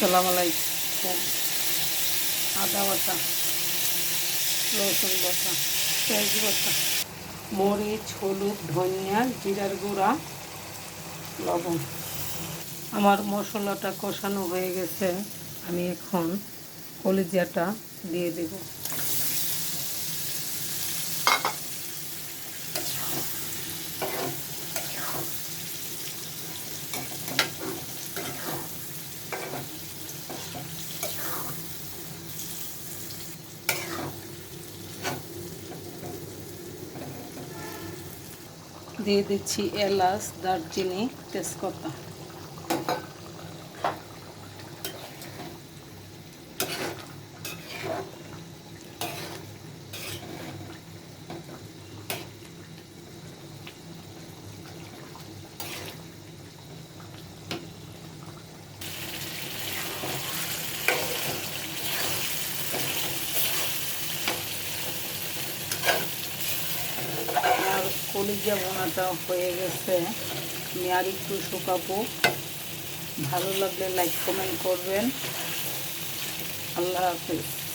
সালাম আলাইকুম। আদা বাটা, রসুন বাটা, পেঁয়াজ বাটা, মরিচ, হলুদ, ধনিয়া, জিরার গুঁড়া, লবণ। আমার মশলাটা কষানো হয়ে গেছে। আমি এখন কলিজিয়াটা দিয়ে দেব। দিয়ে দিচ্ছি এলাচ দারচিনি তেজপাতা আর কলিজা বোনাটা হয়ে গেছে, আমি আর একটু শুকাবো। ভালো লাগলে লাইক কমেন্ট করবেন। আল্লাহ হাফিজ।